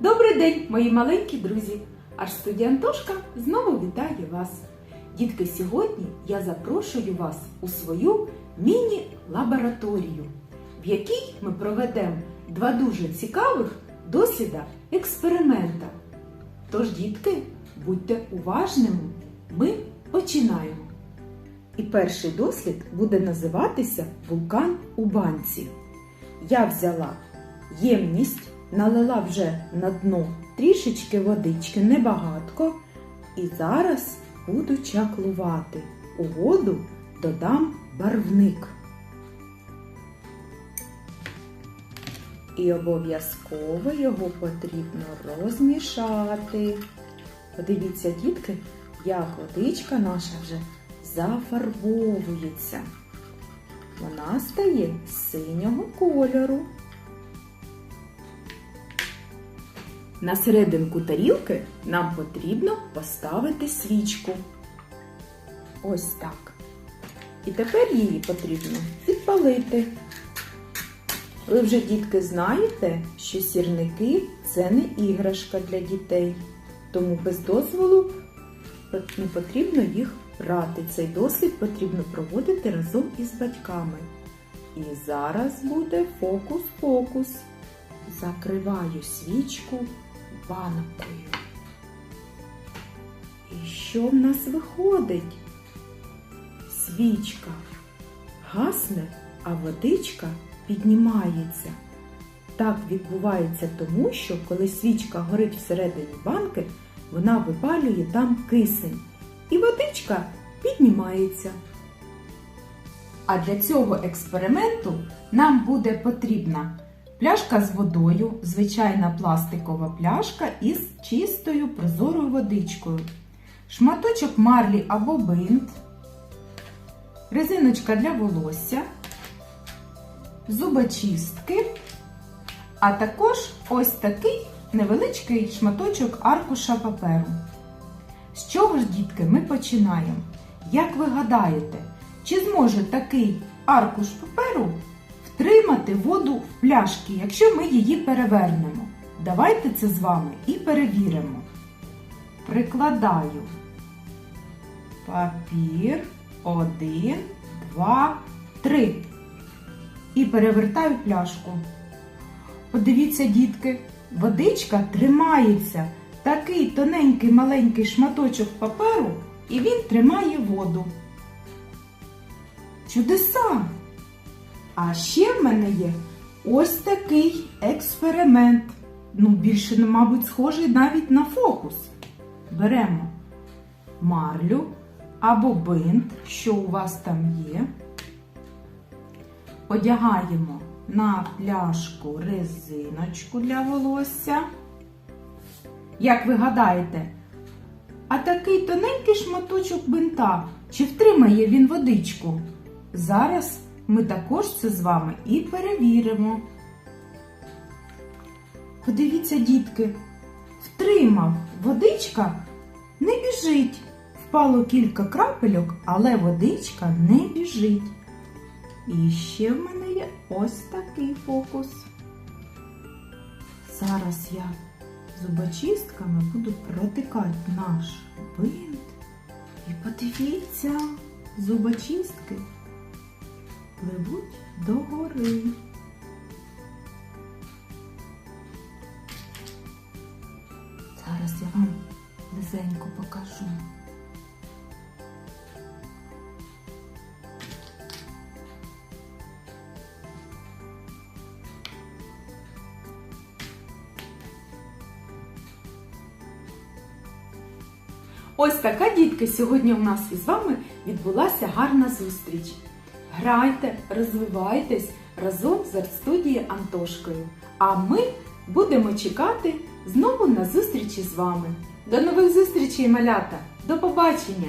Добрий день, мої маленькі друзі! Аж студія Антошка знову вітає вас. Дітки, сьогодні я запрошую вас у свою міні-лабораторію, в якій ми проведемо два дуже цікавих досліда експеримента. Тож, дітки, будьте уважними, ми починаємо. І перший дослід буде називатися Вулкан у банці. Я взяла ємність, налила вже на дно трішечки водички, небагатко, і зараз буду чаклувати. У воду додам барвник. І обов'язково його потрібно розмішати. Подивіться, дітки, як водичка наша вже зафарбовується. Вона стає синього кольору. На серединку тарілки нам потрібно поставити свічку. Ось так. І тепер її потрібно підпалити. Ви вже, дітки, знаєте, що сірники це не іграшка для дітей, тому без дозволу не потрібно їх брати. Цей досвід потрібно проводити разом із батьками. І зараз буде фокус-фокус. Закриваю свічку банкою. І що в нас виходить? Свічка гасне, а водичка піднімається. Так відбувається тому, що коли свічка горить всередині банки, вона випалює там кисень. І водичка піднімається. А для цього експерименту нам буде потрібна пляшка з водою, звичайна пластикова пляшка із чистою прозорою водичкою, шматочок марлі або бинт, резиночка для волосся, зубочистки, а також ось такий невеличкий шматочок аркуша паперу. З чого ж, дітки, ми починаємо? Як ви гадаєте, чи зможе такий аркуш паперу втримати воду в пляшки, якщо ми її перевернемо? Давайте це з вами і перевіримо. Прикладаю папір один, два, три. І перевертаю пляшку. Подивіться, дітки, водичка тримається такий тоненький маленький шматочок паперу, і він тримає воду. Чудеса! А ще в мене є ось такий експеримент. Ну, більше, мабуть, схожий навіть на фокус. Беремо марлю або бинт, що у вас там є. Одягаємо на пляшку резиночку для волосся. Як ви гадаєте, а такий тоненький шматочок бинта, чи втримає він водичку? Зараз ми також це з вами і перевіримо. Подивіться, дітки, втримав водичка не біжить. Впало кілька крапельок, але водичка не біжить. І ще в мене є ось такий фокус. Зараз я зубочистками буду протикати наш бинт. І подивіться, зубочистки пливуть догори. Зараз я вам близенько покажу. Ось така, дітки, сьогодні у нас із вами відбулася гарна зустріч. Грайте, розвивайтесь разом з арт-студією Антошкою. А ми будемо чекати знову на зустрічі з вами. До нових зустрічей, малята! До побачення!